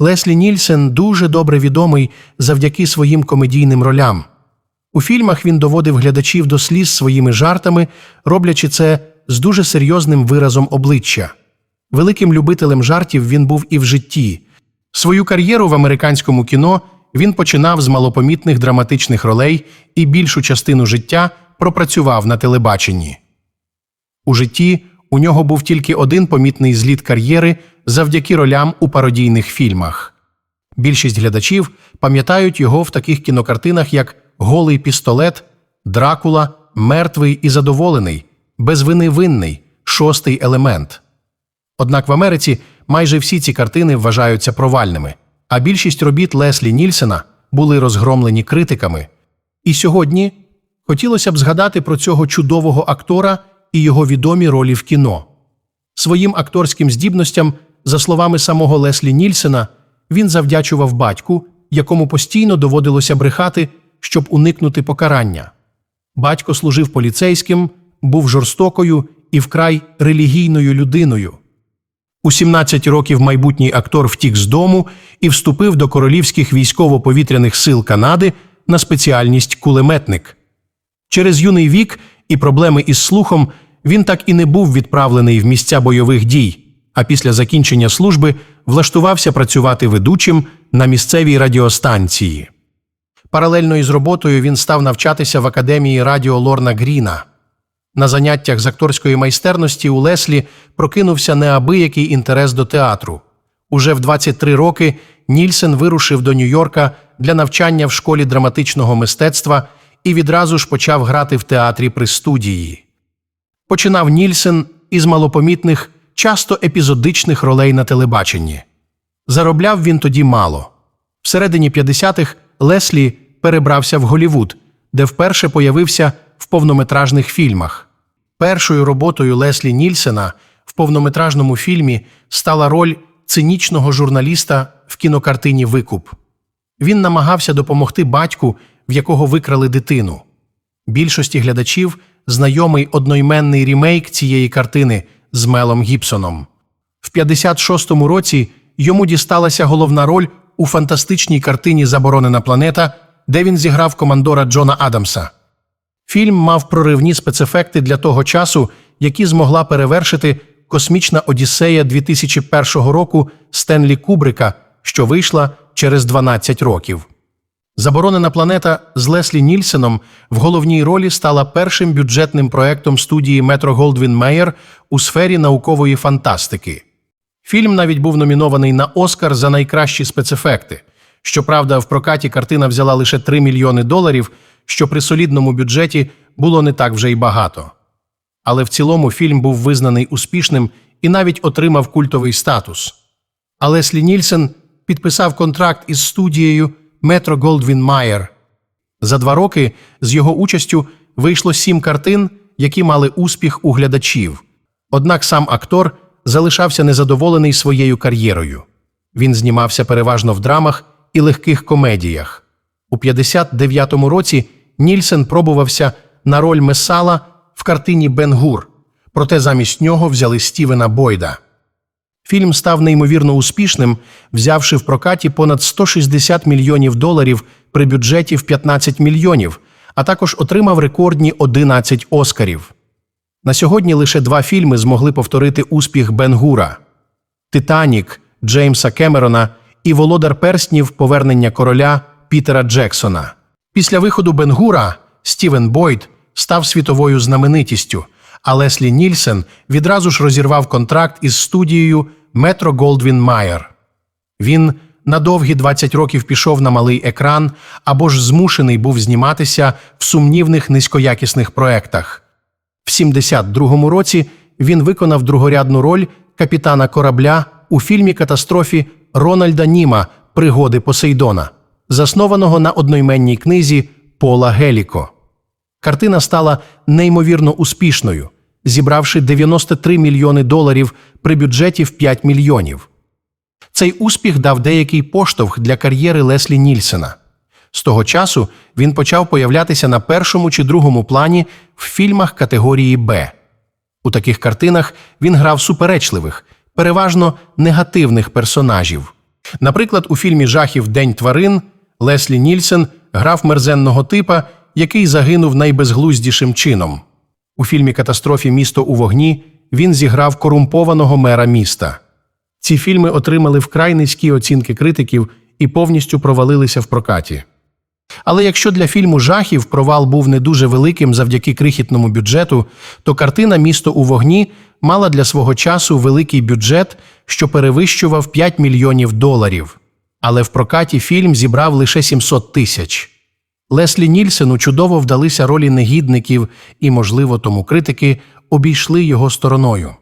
Леслі Нільсен дуже добре відомий завдяки своїм комедійним ролям. У фільмах він доводив глядачів до сліз своїми жартами, роблячи це з дуже серйозним виразом обличчя. Великим любителем жартів він був і в житті. Свою кар'єру в американському кіно він починав з малопомітних драматичних ролей і більшу частину життя пропрацював на телебаченні. У житті у нього був тільки один помітний зліт кар'єри завдяки ролям у пародійних фільмах. Більшість глядачів пам'ятають його в таких кінокартинах, як Голий пістолет, Дракула, Мертвий і задоволений, Без вини винний, Шостий елемент. Однак в Америці майже всі ці картини вважаються провальними, а більшість робіт Леслі Нільсена були розгромлені критиками. І сьогодні хотілося б згадати про цього чудового актора і його відомі ролі в кіно. Своїм акторським здібностям, за словами самого Леслі Нільсена, він завдячував батьку, якому постійно доводилося брехати, щоб уникнути покарання. Батько служив поліцейським, був жорстокою і вкрай релігійною людиною. У 17 років майбутній актор втік з дому і вступив до Королівських військово-повітряних сил Канади на спеціальність кулеметник. Через юний вік і проблеми із слухом він так і не був відправлений в місця бойових дій, а після закінчення служби влаштувався працювати ведучим на місцевій радіостанції. Паралельно із роботою він став навчатися в академії радіо Лорна Гріна. На заняттях з акторської майстерності у Леслі прокинувся неабиякий інтерес до театру. Уже в 23 роки Нільсен вирушив до Нью-Йорка для навчання в школі драматичного мистецтва і відразу ж почав грати в театрі при студії. Починав Нільсен із малопомітних, часто епізодичних ролей на телебаченні. Заробляв він тоді мало. Всередині 50-х Леслі перебрався в Голівуд, де вперше появився в повнометражних фільмах. Першою роботою Леслі Нільсена в повнометражному фільмі стала роль цинічного журналіста в кінокартині Викуп. Він намагався допомогти батьку, в якого викрали дитину. Більшості глядачів знайомий одноіменний рімейк цієї картини з Мелом Гібсоном. В 56-му році йому дісталася головна роль у фантастичній картині Заборонена планета, де він зіграв командора Джона Адамса. Фільм мав проривні спецефекти для того часу, які змогла перевершити космічна Одіссея 2001 року Стенлі Кубрика, що вийшла через 12 років. Заборонена планета з Леслі Нільсеном в головній ролі стала першим бюджетним проектом студії Метро Голдвін Мейер у сфері наукової фантастики. Фільм навіть був номінований на Оскар за найкращі спецефекти. Щоправда, в прокаті картина взяла лише 3 мільйони доларів, що при солідному бюджеті було не так вже й багато. Але в цілому фільм був визнаний успішним і навіть отримав культовий статус. А Леслі Нільсен підписав контракт із студією Метро Голдвін Майер. За два роки з його участю вийшло сім картин, які мали успіх у глядачів. Однак сам актор залишався незадоволений своєю кар'єрою. Він знімався переважно в драмах і легких комедіях. У 59-му році Нільсен пробувався на роль Месала в картині Бен Гур, проте замість нього взяли Стівена Бойда. Фільм став неймовірно успішним, взявши в прокаті понад 160 мільйонів доларів при бюджеті в 15 мільйонів, а також отримав рекордні 11 оскарів. На сьогодні лише два фільми змогли повторити успіх Бен Гура Титанік Джеймса Кемерона і Володар перснів Повернення короля Пітера Джексона. Після виходу Бен Гура Стівен Бойд став світовою знаменитістю, а Леслі Нільсен відразу ж розірвав контракт із студією Метро Голдвін Майер. Він на довгі 20 років пішов на малий екран або ж змушений був зніматися в сумнівних низькоякісних проектах. В 72-му році він виконав другорядну роль капітана корабля у фільмі катастрофі Рональда Німа Пригоди Посейдона, заснованого на одноіменній книзі Пола Геліко. Картина стала неймовірно успішною, зібравши 93 мільйони доларів при бюджеті в 5 мільйонів. Цей успіх дав деякий поштовх для кар'єри Леслі Нільсена. З того часу він почав появлятися на першому чи другому плані в фільмах категорії Б. У таких картинах він грав суперечливих, переважно негативних персонажів. Наприклад, у фільмі Жахів День тварин Леслі Нільсен грав мерзенного типа, який загинув найбезглуздішим чином. У фільмі Катастрофі Місто у вогні він зіграв корумпованого мера міста. Ці фільми отримали вкрай низькі оцінки критиків і повністю провалилися в прокаті. Але якщо для фільму жахів провал був не дуже великим завдяки крихітному бюджету, то картина Місто у вогні мала для свого часу великий бюджет, що перевищував 5 мільйонів доларів. Але в прокаті фільм зібрав лише 700 тисяч. Леслі Нільсену чудово вдалися ролі негідників, і, можливо, тому критики обійшли його стороною.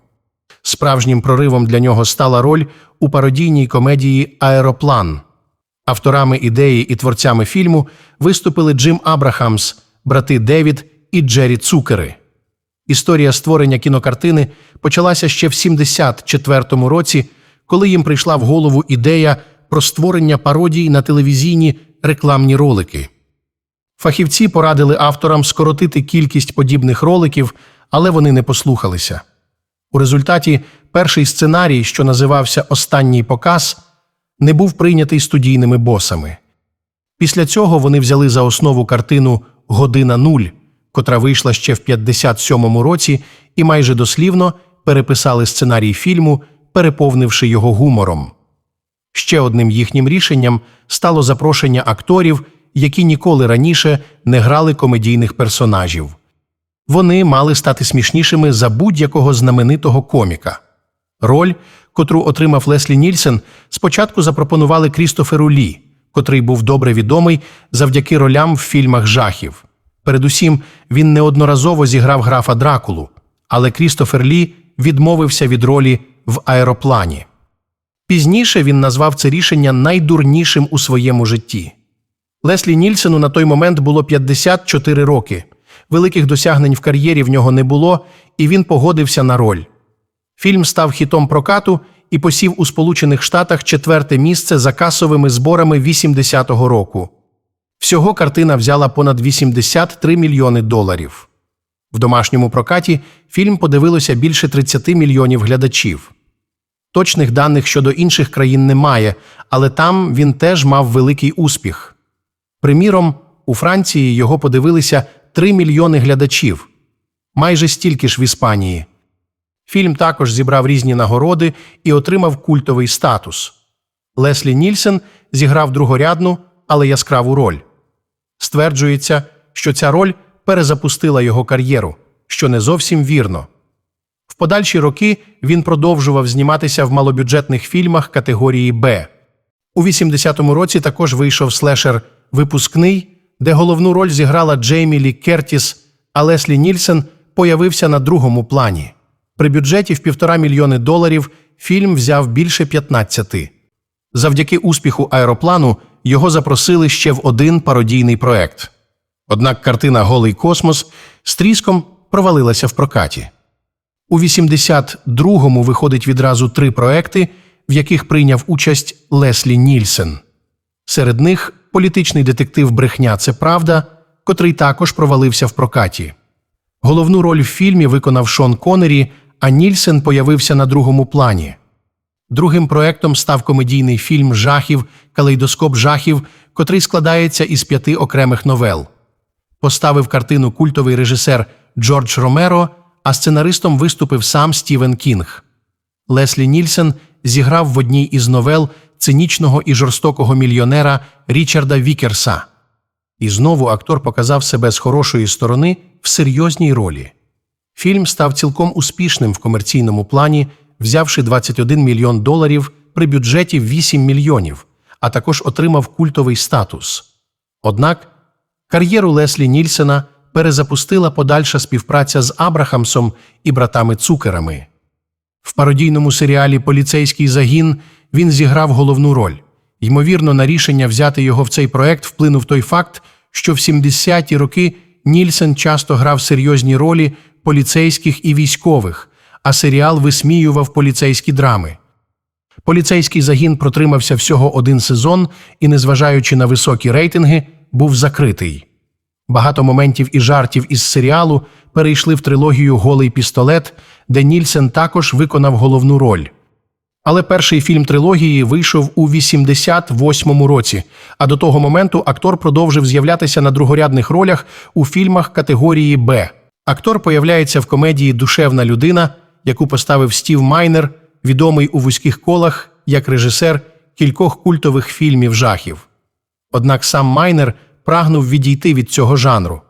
Справжнім проривом для нього стала роль у пародійній комедії Аероплан. Авторами ідеї і творцями фільму виступили Джим Абрахамс, брати Девід і Джері Цукери. Історія створення кінокартини почалася ще в 74-му році, коли їм прийшла в голову ідея про створення пародій на телевізійні рекламні ролики. Фахівці порадили авторам скоротити кількість подібних роликів, але вони не послухалися. У результаті перший сценарій, що називався Останній показ, не був прийнятий студійними босами. Після цього вони взяли за основу картину Година нуль, котра вийшла ще в 57-му році, і майже дослівно переписали сценарій фільму, переповнивши його гумором. Ще одним їхнім рішенням стало запрошення акторів, які ніколи раніше не грали комедійних персонажів. Вони мали стати смішнішими за будь-якого знаменитого коміка. Роль, котру отримав Леслі Нільсен, спочатку запропонували Крістоферу Лі, котрий був добре відомий завдяки ролям в фільмах жахів. Передусім, він неодноразово зіграв графа Дракулу, але Крістофер Лі відмовився від ролі в аероплані. Пізніше він назвав це рішення найдурнішим у своєму житті. Леслі Нільсену на той момент було 54 роки. Великих досягнень в кар'єрі в нього не було, і він погодився на роль. Фільм став хітом прокату і посів у Сполучених Штатах четверте місце за касовими зборами 80-го року. Всього картина взяла понад 83 мільйони доларів. В домашньому прокаті фільм подивилося більше 30 мільйонів глядачів. Точних даних щодо інших країн немає, але там він теж мав великий успіх. Приміром, у Франції його подивилися 3 мільйони глядачів, майже стільки ж в Іспанії. Фільм також зібрав різні нагороди і отримав культовий статус. Леслі Нільсен зіграв другорядну, але яскраву роль. Стверджується, що ця роль перезапустила його кар'єру, що не зовсім вірно. В подальші роки він продовжував зніматися в малобюджетних фільмах категорії Б. У 80-му році також вийшов слешер Випускний, де головну роль зіграла Джеймі Лі Кертіс, а Леслі Нільсен появився на другому плані. При бюджеті в півтора мільйони доларів фільм взяв більше 15. Завдяки успіху аероплану його запросили ще в один пародійний проект. Однак картина Голий космос з тріском провалилася в прокаті. У 82-му виходить відразу три проекти, в яких прийняв участь Леслі Нільсен. Серед них політичний детектив Брехня це правда, котрий також провалився в прокаті. Головну роль в фільмі виконав Шон Коннері, а Нільсен появився на другому плані. Другим проектом став комедійний фільм Жахів Калейдоскоп жахів, котрий складається із п'яти окремих новел. Поставив картину культовий режисер Джордж Ромеро, а сценаристом виступив сам Стівен Кінг. Леслі Нільсен зіграв в одній із новел цинічного і жорстокого мільйонера Річарда Вікерса. І знову актор показав себе з хорошої сторони в серйозній ролі. Фільм став цілком успішним в комерційному плані, взявши 21 мільйон доларів при бюджеті 8 мільйонів, а також отримав культовий статус. Однак кар'єру Леслі Нільсена перезапустила подальша співпраця з Абрахамсом і братами Цукерами. В пародійному серіалі Поліцейський загін він зіграв головну роль. Ймовірно, на рішення взяти його в цей проект вплинув той факт, що в 70-ті роки Нільсен часто грав серйозні ролі поліцейських і військових, а серіал висміював поліцейські драми. Поліцейський загін протримався всього один сезон і, незважаючи на високі рейтинги, був закритий. Багато моментів і жартів із серіалу перейшли в трилогію Голий пістолет, де Нільсен також виконав головну роль. Але перший фільм трилогії вийшов у 88-му році, а до того моменту актор продовжив з'являтися на другорядних ролях у фільмах категорії Б. Актор появляється в комедії Душевна людина, яку поставив Стів Майнер, відомий у вузьких колах як режисер кількох культових фільмів жахів. Однак сам Майнер прагнув відійти від цього жанру.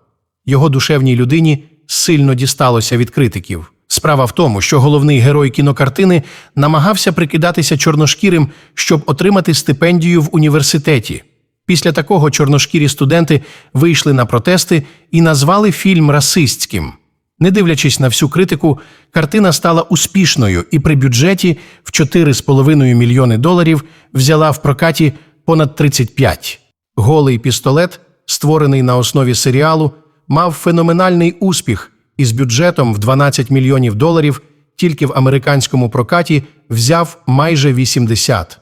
Його душевній людині сильно дісталося від критиків. Справа в тому, що головний герой кінокартини намагався прикидатися чорношкірим, щоб отримати стипендію в університеті. Після такого чорношкірі студенти вийшли на протести і назвали фільм расистським. Не дивлячись на всю критику, картина стала успішною і при бюджеті в 4,5 мільйони доларів взяла в прокаті понад 35. Голий пістолет, створений на основі серіалу, мав феноменальний успіх і з бюджетом в 12 мільйонів доларів тільки в американському прокаті взяв майже 80.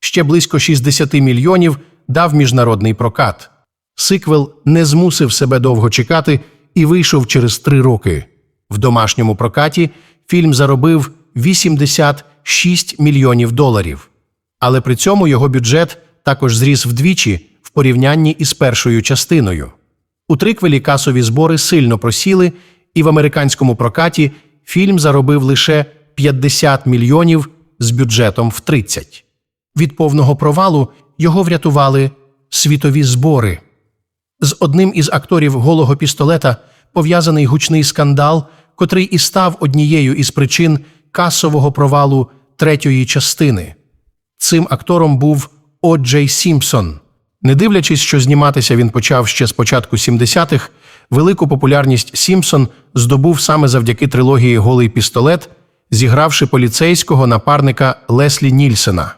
Ще близько 60 мільйонів дав міжнародний прокат. Сиквел не змусив себе довго чекати і вийшов через три роки. В домашньому прокаті фільм заробив 86 мільйонів доларів. Але при цьому його бюджет також зріс вдвічі в порівнянні із першою частиною. У триквелі касові збори сильно просіли, і в американському прокаті фільм заробив лише 50 мільйонів з бюджетом в 30. Від повного провалу його врятували світові збори. З одним із акторів голого пістолета пов'язаний гучний скандал, котрий і став однією із причин касового провалу третьої частини. Цим актором був О. Джей Сімпсон. Не дивлячись, що зніматися він почав ще з початку 70-х, велику популярність Сімпсон здобув саме завдяки трилогії Голий пістолет, зігравши поліцейського напарника Леслі Нільсена.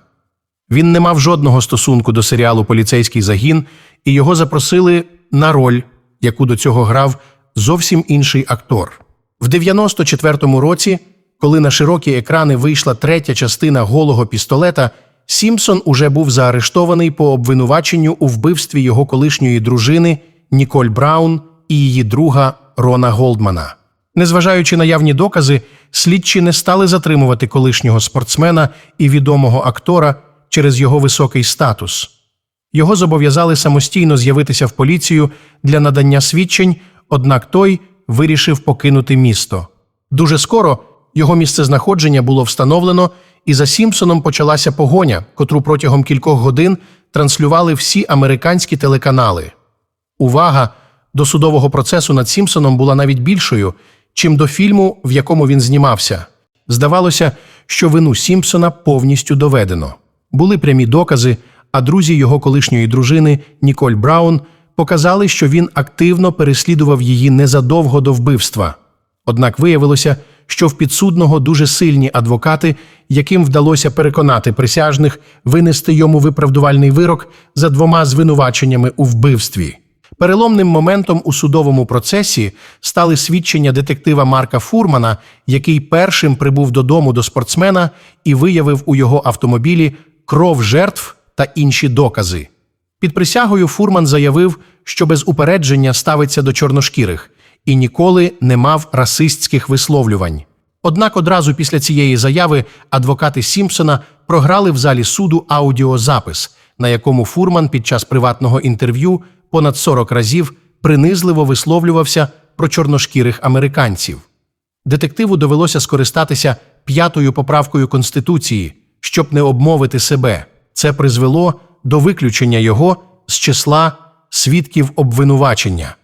Він не мав жодного стосунку до серіалу Поліцейський загін, і його запросили на роль, яку до цього грав зовсім інший актор. В 94-му році, коли на широкі екрани вийшла третя частина голого пістолета, Сімпсон уже був заарештований по обвинуваченню у вбивстві його колишньої дружини Ніколь Браун і її друга Рона Голдмана. Незважаючи на явні докази, слідчі не стали затримувати колишнього спортсмена і відомого актора через його високий статус. Його зобов'язали самостійно з'явитися в поліцію для надання свідчень, однак той вирішив покинути місто. Дуже скоро його місцезнаходження було встановлено, і за Сімпсоном почалася погоня, котру протягом кількох годин транслювали всі американські телеканали. Увага до судового процесу над Сімпсоном була навіть більшою, чим до фільму, в якому він знімався. Здавалося, що вину Сімпсона повністю доведено. Були прямі докази, а друзі його колишньої дружини Ніколь Браун показали, що він активно переслідував її незадовго до вбивства. Однак виявилося, що в підсудного дуже сильні адвокати, яким вдалося переконати присяжних винести йому виправдувальний вирок за двома звинуваченнями у вбивстві. Переломним моментом у судовому процесі стали свідчення детектива Марка Фурмана, який першим прибув додому до спортсмена і виявив у його автомобілі кров жертв та інші докази. Під присягою Фурман заявив, що без упередження ставиться до чорношкірих і ніколи не мав расистських висловлювань. Однак одразу після цієї заяви адвокати Сімпсона програли в залі суду аудіозапис, на якому Фурман під час приватного інтерв'ю понад 40 разів принизливо висловлювався про чорношкірих американців. Детективу довелося скористатися п'ятою поправкою Конституції, щоб не обмовити себе. Це призвело до виключення його з числа свідків обвинувачення.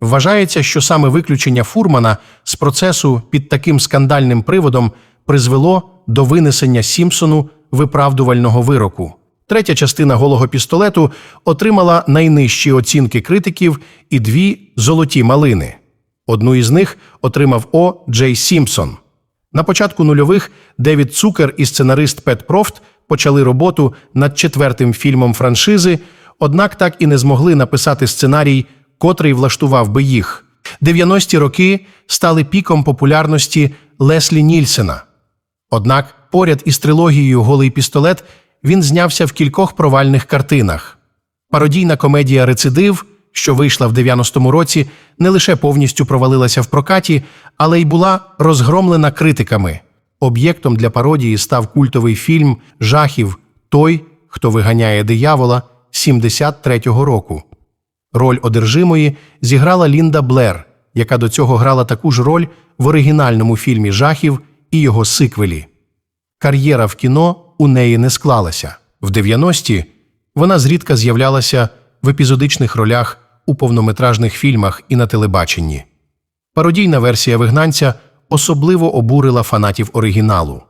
Вважається, що саме виключення Фурмана з процесу під таким скандальним приводом призвело до винесення Сімпсону виправдувального вироку. Третя частина голого пістолету отримала найнижчі оцінки критиків і дві золоті малини. Одну із них отримав О. Джей Сімпсон. На початку нульових Девід Цукер і сценарист Пет Профт почали роботу над четвертим фільмом франшизи, однак так і не змогли написати сценарій, котрий влаштував би їх. 90-ті роки стали піком популярності Леслі Нільсена. Однак, поряд із трилогією Голий пістолет він знявся в кількох провальних картинах. Пародійна комедія Рецидив, що вийшла в 90-му році, не лише повністю провалилася в прокаті, але й була розгромлена критиками. Об'єктом для пародії став культовий фільм жахів Той, хто виганяє диявола 73-го року. Роль одержимої зіграла Лінда Блер, яка до цього грала таку ж роль в оригінальному фільмі жахів і його сиквелі. Кар'єра в кіно у неї не склалася. В 90-ті вона зрідка з'являлася в епізодичних ролях у повнометражних фільмах і на телебаченні. Пародійна версія вигнанця особливо обурила фанатів оригіналу.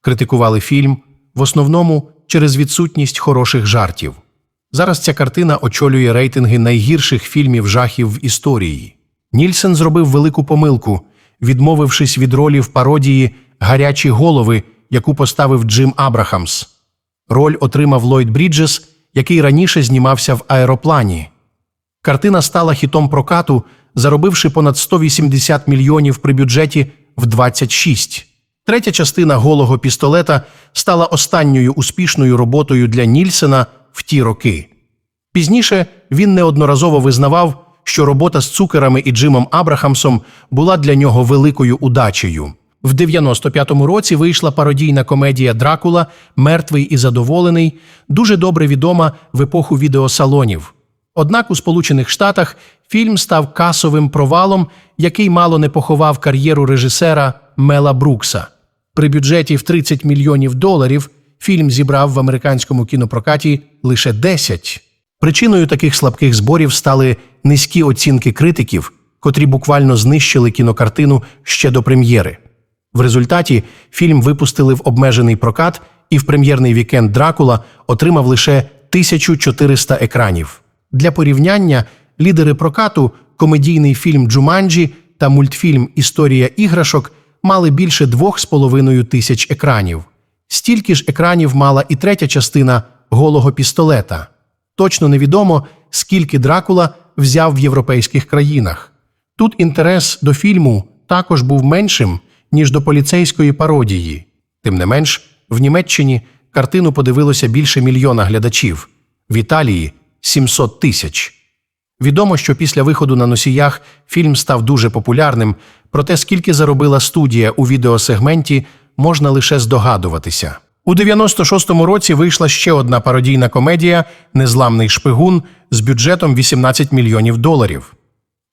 Критикували фільм в основному через відсутність хороших жартів. Зараз ця картина очолює рейтинги найгірших фільмів жахів в історії. Нільсен зробив велику помилку, відмовившись від ролі в пародії Гарячі голови, яку поставив Джим Абрахамс. Роль отримав Ллойд Бріджес, який раніше знімався в аероплані. Картина стала хітом прокату, заробивши понад 180 мільйонів при бюджеті в 26. Третя частина голого пістолета стала останньою успішною роботою для Нільсена в ті роки. Пізніше він неодноразово визнавав, що робота з цукерами і Джимом Абрахамсом була для нього великою удачею. В 95-му році вийшла пародійна комедія Дракула Мертвий і задоволений, дуже добре відома в епоху відеосалонів. Однак у Сполучених Штатах фільм став касовим провалом, який мало не поховав кар'єру режисера Мела Брукса. При бюджеті в 30 мільйонів доларів фільм зібрав в американському кінопрокаті лише 10. Причиною таких слабких зборів стали низькі оцінки критиків, котрі буквально знищили кінокартину ще до прем'єри. В результаті фільм випустили в обмежений прокат, і в прем'єрний вікенд Дракула отримав лише 1400 екранів. Для порівняння лідери прокату, комедійний фільм Джуманджі та мультфільм Історія іграшок мали більше 2,5 тисяч екранів. Стільки ж екранів мала і третя частина голого пістолета. Точно невідомо, скільки Дракула взяв в європейських країнах. Тут інтерес до фільму також був меншим, ніж до поліцейської пародії. Тим не менш, в Німеччині картину подивилося більше мільйона глядачів, в Італії 700 тисяч. Відомо, що після виходу на носіях фільм став дуже популярним, проте скільки заробила студія у відеосегменті, можна лише здогадуватися. У 96-му році вийшла ще одна пародійна комедія Незламний шпигун з бюджетом 18 мільйонів доларів.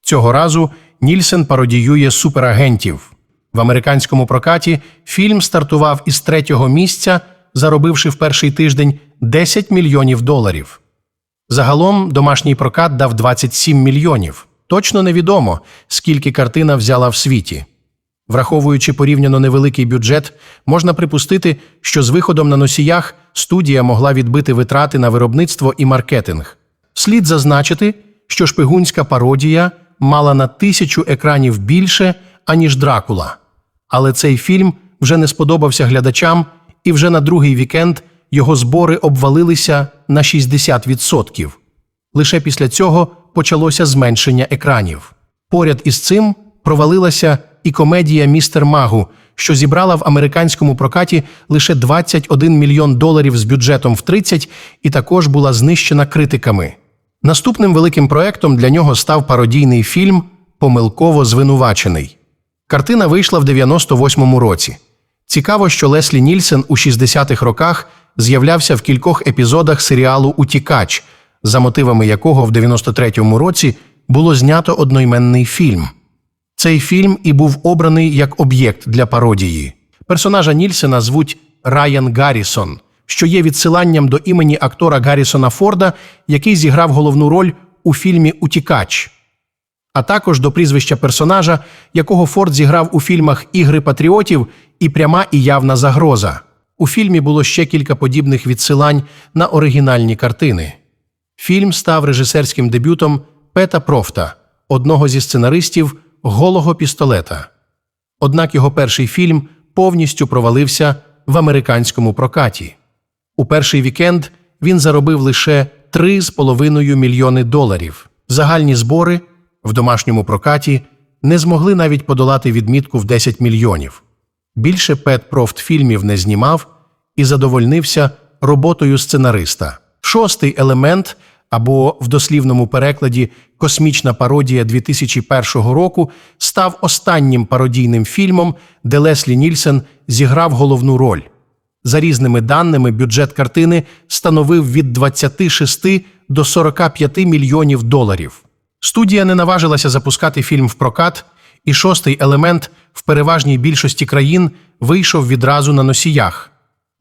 Цього разу Нільсен пародіює суперагентів. В американському прокаті фільм стартував із третього місця, заробивши в перший тиждень 10 мільйонів доларів. Загалом домашній прокат дав 27 мільйонів. Точно невідомо, скільки картина взяла в світі. Враховуючи порівняно невеликий бюджет, можна припустити, що з виходом на носіях студія могла відбити витрати на виробництво і маркетинг. Слід зазначити, що шпигунська пародія мала на тисячу екранів більше, аніж Дракула. Але цей фільм вже не сподобався глядачам, і вже на другий вікенд його збори обвалилися на 60%. Лише після цього почалося зменшення екранів. Поряд із цим провалилася і комедія Містер Магу, що зібрала в американському прокаті лише 21 мільйон доларів з бюджетом в 30 і також була знищена критиками. Наступним великим проектом для нього став пародійний фільм Помилково звинувачений. Картина вийшла в 98-му році. Цікаво, що Леслі Нільсен у 60-х роках з'являвся в кількох епізодах серіалу Утікач, за мотивами якого в 93-му році було знято одноіменний фільм. Цей фільм і був обраний як об'єкт для пародії. Персонажа Нільсена звуть Райан Гаррісон, що є відсиланням до імені актора Гаррісона Форда, який зіграв головну роль у фільмі Утікач, а також до прізвища персонажа, якого Форд зіграв у фільмах Ігри патріотів і Пряма і явна загроза. У фільмі було ще кілька подібних відсилань на оригінальні картини. Фільм став режисерським дебютом Пета Профта, одного зі сценаристів голого пістолета. Однак його перший фільм повністю провалився в американському прокаті. У перший вікенд він заробив лише 3,5 мільйони доларів. Загальні збори в домашньому прокаті не змогли навіть подолати відмітку в 10 мільйонів. Більше Пет Профт фільмів не знімав і задовольнився роботою сценариста. Шостий елемент або в дослівному перекладі Космічна пародія 2001 року став останнім пародійним фільмом, де Леслі Нільсен зіграв головну роль. За різними даними, бюджет картини становив від 26 до 45 мільйонів доларів. Студія не наважилася запускати фільм в прокат, і шостий елемент в переважній більшості країн вийшов відразу на носіях.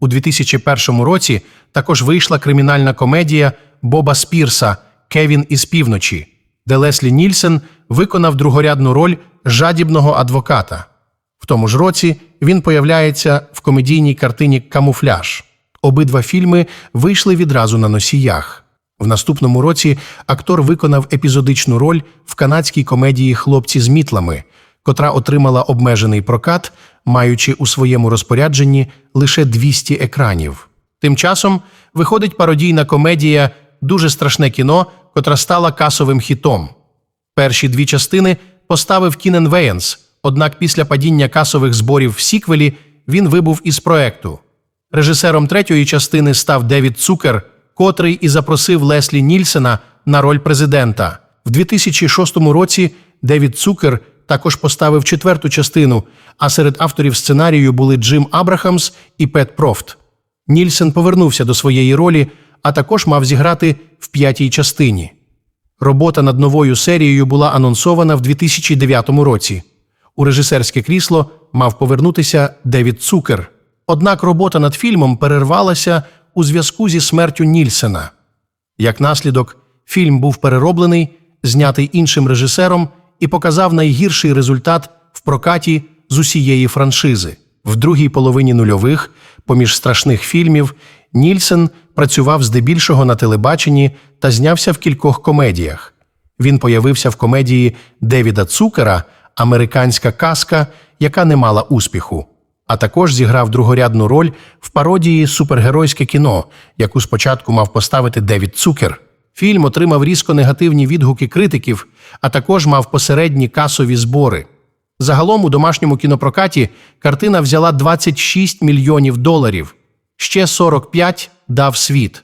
У 2001 році також вийшла кримінальна комедія Боба Спірса Кевін із півночі, де Леслі Нільсен виконав другорядну роль жадібного адвоката. В тому ж році він появляється в комедійній картині Камуфляж. Обидва фільми вийшли відразу на носіях. В наступному році актор виконав епізодичну роль в канадській комедії Хлопці з мітлами, котра отримала обмежений прокат, маючи у своєму розпорядженні лише 200 екранів. Тим часом виходить пародійна комедія Дуже страшне кіно, котра стала касовим хітом. Перші дві частини поставив Кінен Веєнс, однак після падіння касових зборів в сіквелі він вибув із проекту. Режисером третьої частини став Девід Цукер, котрий і запросив Леслі Нільсена на роль президента. В 2006 році Девід Цукер також поставив четверту частину, а серед авторів сценарію були Джим Абрахамс і Пет Профт. Нільсен повернувся до своєї ролі, а також мав зіграти в п'ятій частині. Робота над новою серією була анонсована в 2009 році. У режисерське крісло мав повернутися Девід Цукер. Однак робота над фільмом перервалася у зв'язку зі смертю Нільсена. Як наслідок, фільм був перероблений, знятий іншим режисером і показав найгірший результат в прокаті з усієї франшизи. В другій половині нульових, поміж страшних фільмів, Нільсен працював здебільшого на телебаченні та знявся в кількох комедіях. Він появився в комедії Девіда Цукера Американська казка, яка не мала успіху, а також зіграв другорядну роль в пародії Супергеройське кіно, яку спочатку мав поставити Девід Цукер. Фільм отримав різко негативні відгуки критиків, а також мав посередні касові збори. Загалом у домашньому кінопрокаті картина взяла 26 мільйонів доларів, ще 45 дав світ.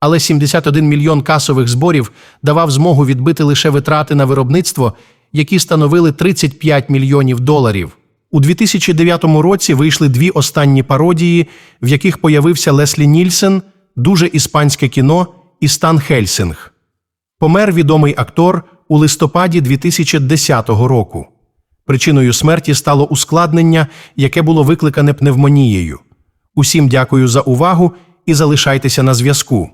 Але 71 мільйон касових зборів давав змогу відбити лише витрати на виробництво, які становили 35 мільйонів доларів. У 2009 році вийшли дві останні пародії, в яких появився Леслі Нільсен, дуже іспанське кіно і Стан Хельсинг. Помер відомий актор у листопаді 2010 року. Причиною смерті стало ускладнення, яке було викликане пневмонією. Усім дякую за увагу і залишайтеся на зв'язку.